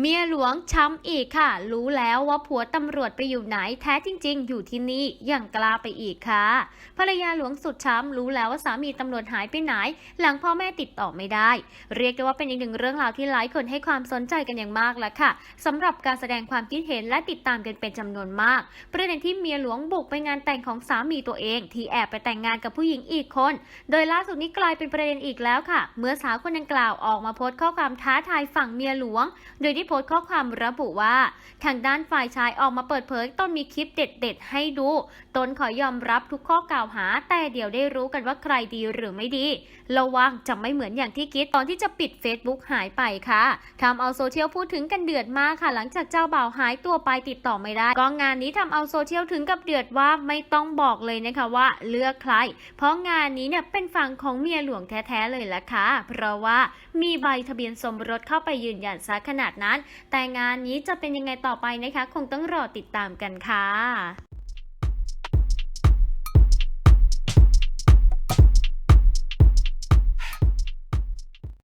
เมียหลวงช้ำอีกค่ะ รู้แล้วว่าผัวตำรวจไปอยู่ไหนแท้จริง ๆ อยู่ที่นี่ยังกล้าไปอีกค่ะ ภรรยาหลวงสุดช้ำรู้แล้วว่าสามีตำรวจหายไปไหน หลังพ่อแม่ติดต่อไม่ได้ เรียกได้ว่าเป็นอีกหนึ่งเรื่องราวที่หลายคนให้ความสนใจกันอย่างมากแล้วค่ะสำหรับการแสดงความคิดเห็นและติดตามกันเป็นจำนวนมาก ประเด็นที่เมียหลวงบุกไปงานแต่งของสามีตัวเอง ที่แอบไปแต่งงานกับผู้หญิงอีกคน โดยล่าสุดนี้กลายเป็นประเด็นอีกแล้วค่ะ เมื่อสาวคนดังกล่าวออกมาโพสต์ข้อความท้าทายฝั่งเมียหลวง โดยที่โพสต์ข้อความระบุว่า ทางด้านฝ่ายชายออกมาเปิดเผยต้นมีคลิปเด็ด ๆ ให้ดู ตนขอยอมรับทุกข้อกล่าวหา แต่เดี๋ยวได้รู้กันว่าใครดีหรือไม่ดี ระวังจะไม่เหมือนอย่างที่คิดตอนที่จะปิด Facebook หายไปค่ะทำเอาโซเชียลพูดถึงกันเดือดมากค่ะ หลังจากเจ้าบ่าวหายตัวไปติดต่อไม่ได้ก็งานนี้ทำเอาโซเชียลถึงกับเดือดว่าไม่ต้องบอกเลยนะคะว่าเลือกใคร เพราะงานนี้เนี่ยเป็นฝั่งของเมียหลวงแท้ๆเลยละค่ะ เพราะว่ามีใบทะเบียนสมรสเข้าไปยืนยันซะขนาดนั้นน แต่งานนี้จะเป็นยังไงต่อไปนะคะ คงต้องรอติดตามกันค่ะ